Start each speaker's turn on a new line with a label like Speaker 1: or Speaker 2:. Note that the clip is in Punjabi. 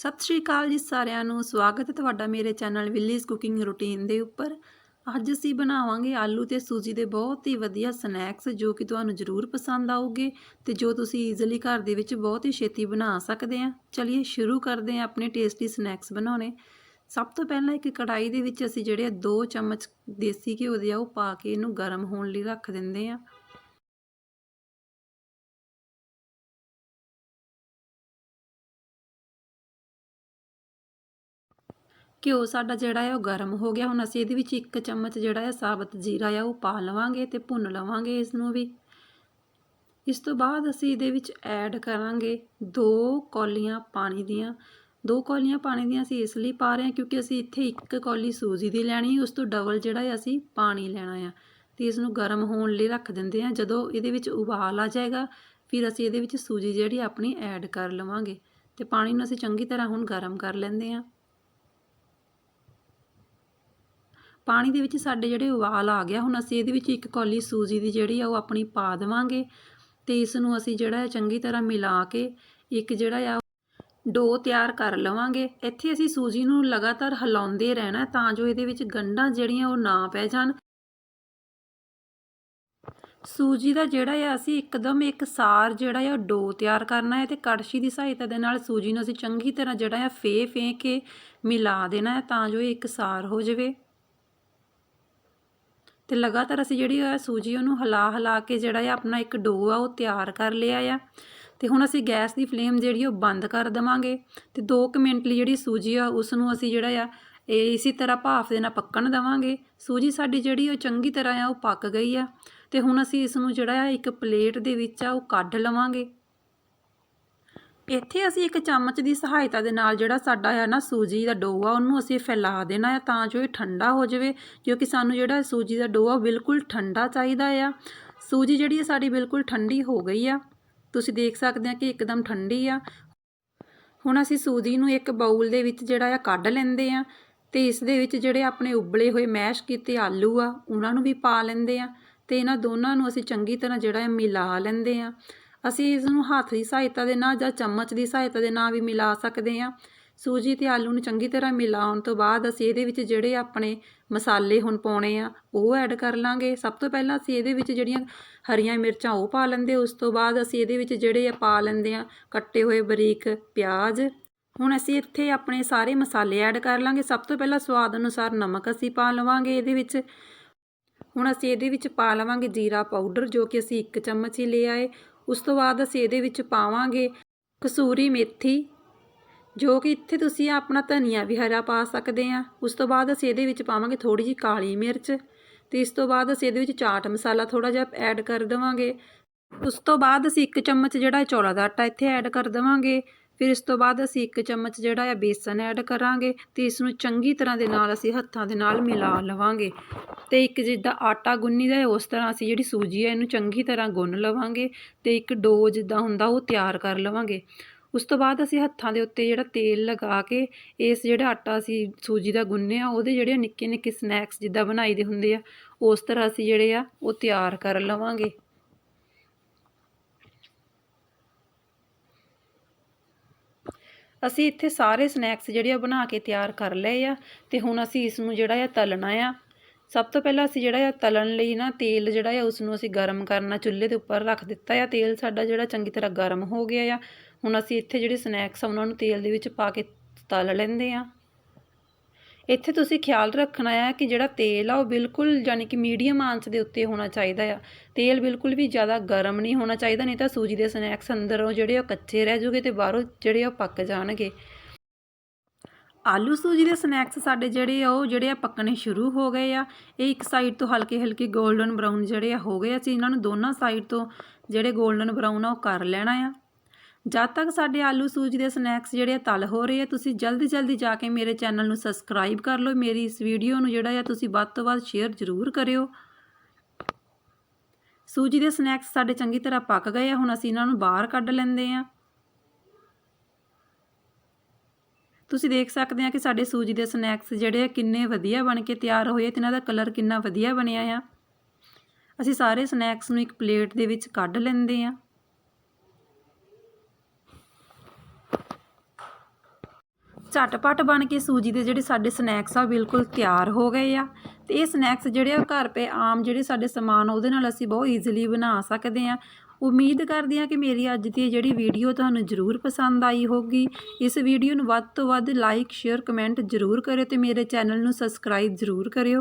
Speaker 1: ਸਤਿ ਸ਼੍ਰੀ ਅਕਾਲ ਜੀ ਸਾਰਿਆਂ ਨੂੰ, ਸਵਾਗਤ ਹੈ ਤੁਹਾਡਾ ਮੇਰੇ ਚੈਨਲ ਵਿਲੀਜ਼ ਕੁਕਿੰਗ ਰੂਟੀਨ ਦੇ ਉੱਪਰ। ਅੱਜ ਅਸੀਂ ਬਣਾਵਾਂਗੇ ਆਲੂ ਤੇ ਸੂਜੀ ਦੇ ਬਹੁਤ ਹੀ ਵਧੀਆ ਸਨੈਕਸ, ਜੋ ਕਿ ਤੁਹਾਨੂੰ ਜ਼ਰੂਰ ਪਸੰਦ ਆਉਗੇ ਤੇ ਜੋ ਤੁਸੀਂ ਈਜ਼ੀਲੀ ਘਰ ਦੇ ਵਿੱਚ ਬਹੁਤ ਹੀ ਛੇਤੀ ਬਣਾ ਸਕਦੇ ਆ। ਚਲਿਏ ਸ਼ੁਰੂ ਕਰਦੇ ਆ ਆਪਣੇ ਟੇਸਟੀ ਸਨੈਕਸ ਬਣਾਉਣੇ। ਸਭ ਤੋਂ ਪਹਿਲਾਂ ਇੱਕ ਕੜਾਈ ਦੇ ਵਿੱਚ ਅਸੀਂ ਜਿਹੜੇ ਆ 2 ਚਮਚ ਦੇਸੀ ਘਿਓ ਦੇ ਆ, ਉਹ ਪਾ ਕੇ ਇਹਨੂੰ ਗਰਮ ਹੋਣ ਲਈ ਰੱਖ ਦਿੰਦੇ ਆ। ਘਿਓ ਸਾਡਾ ਜਿਹੜਾ ਹੈ ਉਹ ਗਰਮ ਹੋ ਗਿਆ। ਹੁਣ ਅਸੀਂ ਇਹਦੇ ਵਿੱਚ ਇੱਕ ਚਮਚ ਜਿਹੜਾ ਹੈ ਸਾਬਤ ਜੀਰਾ ਆ ਉਹ ਪਾ ਲਵਾਂਗੇ ਤੇ ਭੁੰਨ ਲਵਾਂਗੇ ਇਸ ਨੂੰ ਵੀ। ਇਸ ਤੋਂ ਬਾਅਦ ਅਸੀਂ ਇਹਦੇ ਵਿੱਚ ਐਡ ਕਰਾਂਗੇ ਦੋ ਕੌਲੀਆਂ ਪਾਣੀ ਦੀਆਂ। ਦੋ ਕੌਲੀਆਂ ਪਾਣੀ ਦੀਆਂ ਅਸੀਂ ਇਸ ਲਈ ਪਾ ਰਹੇ ਹਾਂ ਕਿਉਂਕਿ ਅਸੀਂ ਇੱਥੇ ਇੱਕ ਕੌਲੀ ਸੂਜੀ ਦੀ ਲੈਣੀ, ਉਸ ਤੋਂ ਡਬਲ ਜਿਹੜਾ ਹੈ ਅਸੀਂ ਪਾਣੀ ਲੈਣਾ ਆ। ਤੇ ਇਸ ਨੂੰ ਗਰਮ ਹੋਣ ਲਈ ਰੱਖ ਦਿੰਦੇ ਆ ਜਦੋਂ ਇਹਦੇ ਵਿੱਚ ਉਬਾਲ ਆ ਜਾਏਗਾ, ਫਿਰ ਅਸੀਂ ਇਹਦੇ ਵਿੱਚ ਸੂਜੀ ਜਿਹੜੀ ਆਪਣੀ ਐਡ ਕਰ ਲਵਾਂਗੇ। ਤੇ ਪਾਣੀ ਨੂੰ ਅਸੀਂ ਚੰਗੀ ਤਰ੍ਹਾਂ ਹੁਣ ਗਰਮ ਕਰ ਲੈਂਦੇ ਆ ਪਾਣੀ ਦੇ ਵਿੱਚ ਸਾਡੇ ਜਿਹੜੇ ਉਬਾਲ ਆ ਗਿਆ, ਹੁਣ ਅਸੀਂ ਇਹਦੇ ਵਿੱਚ ਇੱਕ ਕੌਲੀ ਸੂਜੀ ਦੀ ਜਿਹੜੀ ਆ ਉਹ ਆਪਣੀ ਪਾ ਦੇਵਾਂਗੇ ਤੇ ਇਸ ਨੂੰ ਅਸੀਂ ਜਿਹੜਾ ਚੰਗੀ ਤਰ੍ਹਾਂ ਮਿਲਾ ਕੇ ਇੱਕ ਜਿਹੜਾ ਆ ਡੋ ਤਿਆਰ ਕਰ ਲਵਾਂਗੇ। ਇੱਥੇ ਅਸੀਂ ਸੂਜੀ ਨੂੰ ਲਗਾਤਾਰ ਹਿਲਾਉਂਦੇ ਰਹਿਣਾ ਤਾਂ ਜੋ ਇਹਦੇ ਵਿੱਚ ਗੰਢਾਂ ਜਿਹੜੀਆਂ ਉਹ ਨਾ ਪੈ ਜਾਣ। ਸੂਜੀ ਦਾ ਜਿਹੜਾ ਆ ਅਸੀਂ ਇੱਕਦਮ ਇੱਕ ਸਾਰ ਜਿਹੜਾ ਆ ਡੋ ਤਿਆਰ ਕਰਨਾ ਹੈ ਤੇ ਕੜਛੀ ਦੀ ਸਹਾਇਤਾ ਦੇ ਨਾਲ ਸੂਜੀ ਨੂੰ ਅਸੀਂ ਚੰਗੀ ਤਰ੍ਹਾਂ ਜਿਹੜਾ ਆ ਫੇ ਫੇ ਕੇ ਮਿਲਾ ਦੇਣਾ ਹੈ ਤਾਂ ਜੋ ਇਹ ਇੱਕ ਸਾਰ ਹੋ ਜਾਵੇ। ਤੇ ਲਗਾਤਾਰ ਅਸੀਂ ਜਿਹੜੀ ਆ ਸੂਜੀ ਉਹਨੂੰ ਹਿਲਾ ਹਿਲਾ ਕੇ ਜਿਹੜਾ ਆ ਆਪਣਾ ਇੱਕ ਡੋ ਆ ਉਹ ਤਿਆਰ ਕਰ ਲਿਆ ਆ। ਤੇ ਹੁਣ ਅਸੀਂ ਗੈਸ ਦੀ ਫਲੇਮ ਜਿਹੜੀ ਉਹ ਬੰਦ ਕਰ ਦਵਾਂਗੇ ਤੇ 2 ਮਿੰਟ ਲਈ ਜਿਹੜੀ ਸੂਜੀ ਆ ਉਸ ਨੂੰ ਅਸੀਂ ਜਿਹੜਾ ਆ ਇਹ ਇਸੇ ਤਰ੍ਹਾਂ ਭਾਫ ਦੇ ਨਾਲ ਪੱਕਣ ਦਵਾਂਗੇ। ਸੂਜੀ ਸਾਡੀ ਜਿਹੜੀ ਉਹ ਚੰਗੀ ਤਰ੍ਹਾਂ ਆ ਉਹ ਪੱਕ ਗਈ ਆ ਤੇ ਹੁਣ ਅਸੀਂ ਇਸ ਨੂੰ ਜਿਹੜਾ ਆ ਇੱਕ ਪਲੇਟ ਦੇ ਵਿੱਚ ਆ ਉਹ ਕੱਢ ਲਵਾਂਗੇ। ਇੱਥੇ ਅਸੀਂ ਇੱਕ ਚਮਚ ਦੀ ਸਹਾਇਤਾ ਦੇ ਨਾਲ ਜਿਹੜਾ ਸਾਡਾ ਹੈ ਨਾ ਸੂਜੀ ਦਾ ਡੋ ਆ ਉਹਨੂੰ ਅਸੀਂ ਫੈਲਾ ਦੇਣਾ ਹੈ ਤਾਂ ਜੋ ਇਹ ਠੰਡਾ ਹੋ ਜਾਵੇ, ਕਿਉਂਕਿ ਸਾਨੂੰ ਜਿਹੜਾ ਸੂਜੀ ਦਾ ਡੋ ਆ ਬਿਲਕੁਲ ਠੰਡਾ ਚਾਹੀਦਾ ਆ। ਸੂਜੀ ਜਿਹੜੀ ਹੈ ਸਾਡੀ ਬਿਲਕੁਲ ਠੰਡੀ ਹੋ ਗਈ ਆ। ਤੁਸੀਂ ਦੇਖ ਸਕਦੇ ਆ ਕਿ ਇੱਕਦਮ ਠੰਡੀ ਆ। ਹੁਣ ਅਸੀਂ ਸੂਜੀ ਨੂੰ ਇੱਕ ਬਾਊਲ ਦੇ ਵਿੱਚ ਜਿਹੜਾ ਆ ਕੱਢ ਲੈਂਦੇ ਆ ਤੇ ਇਸ ਦੇ ਵਿੱਚ ਜਿਹੜੇ ਆਪਣੇ ਉਬਲੇ ਹੋਏ ਮੈਸ਼ ਕੀਤੇ ਆਲੂ ਆ, ਉਹਨਾਂ ਨੂੰ ਵੀ ਪਾ ਲੈਂਦੇ ਆ ਤੇ ਇਹਨਾਂ ਦੋਨਾਂ ਨੂੰ ਅਸੀਂ ਚੰਗੀ ਤਰ੍ਹਾਂ ਜਿਹੜਾ ਹੈ ਮਿਲਾ ਲੈਂਦੇ ਆ। ਅਸੀਂ ਇਸ ਨੂੰ ਹੱਥ ਦੀ ਸਹਾਇਤਾ ਦੇ ਨਾਲ ਜਾਂ ਚਮਚ ਦੀ ਸਹਾਇਤਾ ਦੇ ਨਾਲ ਵੀ ਮਿਲਾ ਸਕਦੇ ਹਾਂ। ਸੂਜੀ ਤੇ ਆਲੂ ਨੂੰ ਚੰਗੀ ਤਰ੍ਹਾਂ ਮਿਲਾਉਣ ਤੋਂ ਬਾਅਦ ਅਸੀਂ ਇਹਦੇ ਵਿੱਚ ਜਿਹੜੇ ਆਪਣੇ ਮਸਾਲੇ ਹੁਣ ਪਾਉਣੇ ਆ, ਉਹ ਐਡ ਕਰ ਲਾਂਗੇ। ਸਭ ਤੋਂ ਪਹਿਲਾਂ ਅਸੀਂ ਇਹਦੇ ਵਿੱਚ ਜਿਹੜੀਆਂ ਹਰੀਆਂ ਮਿਰਚਾਂ ਉਹ ਪਾ ਲੈਂਦੇ ਉਸ ਤੋਂ ਬਾਅਦ ਅਸੀਂ ਇਹਦੇ ਵਿੱਚ ਜਿਹੜੇ ਆ ਪਾ ਲੈਂਦੇ ਆ ਕੱਟੇ ਹੋਏ ਬਰੀਕ ਪਿਆਜ਼। ਹੁਣ ਅਸੀਂ ਇੱਥੇ ਆਪਣੇ ਸਾਰੇ ਮਸਾਲੇ ਐਡ ਕਰ ਲਾਂਗੇ। ਸਭ ਤੋਂ ਪਹਿਲਾਂ ਸਵਾਦ ਅਨੁਸਾਰ ਨਮਕ ਅਸੀਂ ਪਾ ਲਵਾਂਗੇ ਇਹਦੇ ਵਿੱਚ। ਹੁਣ ਅਸੀਂ ਇਹਦੇ ਵਿੱਚ ਪਾ ਲਵਾਂਗੇ ਜੀਰਾ ਪਾਊਡਰ ਜੋ ਕਿ ਅਸੀਂ ਇੱਕ ਚਮਚ ਹੀ ਲਿਆ ਹੈ ਉਸ ਤੋਂ ਬਾਅਦ ਅਸੀਂ ਇਹਦੇ ਵਿੱਚ ਪਾਵਾਂਗੇ ਕਸੂਰੀ ਮੇਥੀ, ਜੋ ਕਿ ਇੱਥੇ ਤੁਸੀਂ ਆਪਣਾ ਧਨੀਆ ਵੀ ਹਰਾ ਪਾ ਸਕਦੇ ਆ। ਉਸ ਤੋਂ ਬਾਅਦ ਅਸੀਂ ਇਹਦੇ ਵਿੱਚ ਪਾਵਾਂਗੇ ਥੋੜੀ ਜੀ ਕਾਲੀ ਮਿਰਚ ਤੇ ਇਸ ਤੋਂ ਬਾਅਦ ਅਸੀਂ ਇਹਦੇ ਵਿੱਚ ਚਾਟ ਮਸਾਲਾ ਥੋੜਾ ਜਿਹਾ ਐਡ ਕਰ ਦੇਵਾਂਗੇ। ਉਸ ਤੋਂ ਬਾਅਦ ਅਸੀਂ ਇੱਕ ਚਮਚ ਜਿਹੜਾ ਚੌਲਾ ਦਾ ਆਟਾ ਇੱਥੇ ਐਡ ਕਰ ਦੇਵਾਂਗੇ। ਫਿਰ ਇਸ ਤੋਂ ਬਾਅਦ ਅਸੀਂ ਇੱਕ ਚਮਚ ਜਿਹੜਾ ਹੈ ਬੇਸਨ ਐਡ ਕਰਾਂਗੇ ਤੇ ਇਸ ਨੂੰ ਚੰਗੀ ਤਰ੍ਹਾਂ ਦੇ ਨਾਲ ਅਸੀਂ ਹੱਥਾਂ ਦੇ ਨਾਲ ਮਿਲਾ ਲਵਾਂਗੇ। ਤੇ ਇੱਕ ਜਿੱਦਾਂ ਆਟਾ ਗੁੰਨੀ ਦਾ ਉਸ ਤਰ੍ਹਾਂ ਅਸੀਂ ਜਿਹੜੀ ਸੂਜੀ ਹੈ ਇਹਨੂੰ ਚੰਗੀ ਤਰ੍ਹਾਂ ਗੁੰਨ ਲਵਾਂਗੇ ਤੇ ਇੱਕ ਡੋ ਜਿੱਦਾਂ ਹੁੰਦਾ ਉਹ ਤਿਆਰ ਕਰ ਲਵਾਂਗੇ। ਉਸ ਤੋਂ ਬਾਅਦ ਅਸੀਂ ਹੱਥਾਂ ਦੇ ਉੱਤੇ ਜਿਹੜਾ ਤੇਲ ਲਗਾ ਕੇ ਇਸ ਜਿਹੜਾ ਆਟਾ ਅਸੀਂ ਸੂਜੀ ਦਾ ਗੁੰਨਿਆ ਉਹਦੇ ਜਿਹੜੇ ਨਿੱਕੇ ਨਿੱਕੇ ਸਨੈਕਸ ਜਿੱਦਾਂ ਬਣਾਈ ਦੇ ਹੁੰਦੇ ਆ, ਉਸ ਤਰ੍ਹਾਂ ਅਸੀਂ ਜਿਹੜੇ ਆ ਉਹ ਤਿਆਰ ਕਰ ਲਵਾਂਗੇ। ਅਸੀਂ ਇੱਥੇ ਸਾਰੇ ਸਨੈਕਸ ਜਿਹੜੇ ਆ ਬਣਾ ਕੇ ਤਿਆਰ ਕਰ ਲਏ ਆ ਤੇ ਹੁਣ ਅਸੀਂ ਇਸ ਨੂੰ ਜਿਹੜਾ ਆ ਤਲਣਾ ਆ। ਸਭ ਤੋਂ ਪਹਿਲਾਂ ਅਸੀਂ ਜਿਹੜਾ ਆ ਤਲਣ ਲਈ ਨਾ ਤੇਲ ਜਿਹੜਾ ਆ ਉਸ ਨੂੰ ਅਸੀਂ ਗਰਮ ਕਰਨਾ, ਚੁੱਲ੍ਹੇ ਦੇ ਉੱਪਰ ਰੱਖ ਦਿੱਤਾ ਆ। ਤੇਲ ਸਾਡਾ ਜਿਹੜਾ ਚੰਗੀ ਤਰ੍ਹਾਂ ਗਰਮ ਹੋ ਗਿਆ ਆ। ਹੁਣ ਅਸੀਂ ਇੱਥੇ ਜਿਹੜੇ ਸਨੈਕਸ ਆ, ਉਹਨਾਂ ਨੂੰ ਤੇਲ ਦੇ ਵਿੱਚ ਪਾ ਕੇ ਤਲ ਲੈਂਦੇ ਆ। ਇੱਥੇ ਤੁਸੀਂ ਖਿਆਲ ਰੱਖਣਾ ਹੈ ਕਿ ਜਿਹੜਾ ਤੇਲ ਆ ਉਹ ਬਿਲਕੁਲ ਯਾਨੀ ਕਿ ਮੀਡੀਅਮ ਆਂਚ ਦੇ ਉੱਤੇ ਹੋਣਾ ਚਾਹੀਦਾ ਆ। ਤੇਲ ਬਿਲਕੁਲ ਵੀ ਜ਼ਿਆਦਾ ਗਰਮ ਨਹੀਂ ਹੋਣਾ ਚਾਹੀਦਾ, ਨਹੀਂ ਤਾਂ ਸੂਜੀ ਦੇ ਸਨੈਕਸ ਅੰਦਰੋਂ ਜਿਹੜੇ ਉਹ ਕੱਚੇ ਰਹਿ ਜੂਗੇ ਤੇ ਬਾਹਰੋਂ ਜਿਹੜੇ ਉਹ ਪੱਕ ਜਾਣਗੇ। ਆਲੂ ਸੂਜੀ ਦੇ ਸਨੈਕਸ ਸਾਡੇ ਜਿਹੜੇ ਆ, ਉਹ ਜਿਹੜੇ ਆ ਪੱਕਣੇ ਸ਼ੁਰੂ ਹੋ ਗਏ ਆ। ਇਹ ਇੱਕ ਸਾਈਡ ਤੋਂ ਹਲਕੇ ਹਲਕੇ 골ਡਨ ਬਰਾਊਨ ਜਿਹੜੇ ਆ ਹੋ ਗਏ। ਆ ਅਸੀਂ ਇਹਨਾਂ ਨੂੰ ਦੋਨਾਂ ਸਾਈਡ ਤੋਂ ਜਿਹੜੇ 골ਡਨ ਬਰਾਊਨ ਆ, ਉਹ ਕਰ ਲੈਣਾ ਆ। ਜਦ ਤੱਕ ਸਾਡੇ ਆਲੂ ਸੂਜੀ ਦੇ ਸਨੈਕਸ ਜਿਹੜੇ ਆ ਤਲ ਹੋ ਰਹੇ ਆ, ਤੁਸੀਂ ਜਲਦੀ ਜਲਦੀ ਜਾ ਕੇ ਮੇਰੇ ਚੈਨਲ ਨੂੰ ਸਬਸਕ੍ਰਾਈਬ ਕਰ ਲਓ। ਮੇਰੀ ਇਸ ਵੀਡੀਓ ਨੂੰ ਜਿਹੜਾ ਆ, ਤੁਸੀਂ ਵੱਧ ਤੋਂ ਵੱਧ ਸ਼ੇਅਰ ਜ਼ਰੂਰ ਕਰਿਓ। ਸੂਜੀ ਦੇ ਸਨੈਕਸ ਸਾਡੇ ਚੰਗੀ ਤਰ੍ਹਾਂ ਪੱਕ ਗਏ ਆ, ਹੁਣ ਅਸੀਂ ਇਹਨਾਂ ਨੂੰ ਬਾਹਰ ਕੱਢ ਲੈਂਦੇ ਆ। ਤੁਸੀਂ ਦੇਖ ਸਕਦੇ ਆ ਕਿ ਸਾਡੇ ਸੂਜੀ ਦੇ ਸਨੈਕਸ ਜਿਹੜੇ ਆ, ਕਿੰਨੇ ਵਧੀਆ ਬਣ ਕੇ ਤਿਆਰ ਹੋਏ ਤੇ ਇਹਨਾਂ ਦਾ ਕਲਰ ਕਿੰਨਾ ਵਧੀਆ ਬਣਿਆ ਆ। ਅਸੀਂ ਸਾਰੇ ਸਨੈਕਸ ਨੂੰ ਇੱਕ ਪਲੇਟ ਦੇ ਵਿੱਚ ਕੱਢ ਲੈਂਦੇ ਆ। ਝਟਪਟ ਬਣ ਕੇ ਸੂਜੀ ਦੇ ਜਿਹੜੇ ਸਾਡੇ ਸਨੈਕਸ ਆ ਉਹ ਬਿਲਕੁਲ ਤਿਆਰ ਹੋ ਗਏ ਆ। ਤੇ ਇਹ ਸਨੈਕਸ ਜਿਹੜੇ ਆ ਘਰ ਪਏ ਆਮ ਜਿਹੜੇ ਸਾਡੇ ਸਮਾਨ, ਉਹਦੇ ਨਾਲ ਅਸੀਂ ਬਹੁਤ ਈਜ਼ੀਲੀ ਬਣਾ ਸਕਦੇ ਆ। ਉਮੀਦ ਕਰਦੀ ਹਾਂ ਕਿ ਮੇਰੀ ਅੱਜ ਦੀ ਜਿਹੜੀ ਵੀਡੀਓ ਤੁਹਾਨੂੰ ਜ਼ਰੂਰ ਪਸੰਦ ਆਈ ਹੋਊਗੀ। ਇਸ ਵੀਡੀਓ ਨੂੰ ਵੱਧ ਤੋਂ ਵੱਧ ਲਾਈਕ ਸ਼ੇਅਰ ਕਮੈਂਟ ਜ਼ਰੂਰ ਕਰਿਓ ਤੇ ਮੇਰੇ ਚੈਨਲ ਨੂੰ ਸਬਸਕ੍ਰਾਈਬ ਜ਼ਰੂਰ ਕਰਿਓ।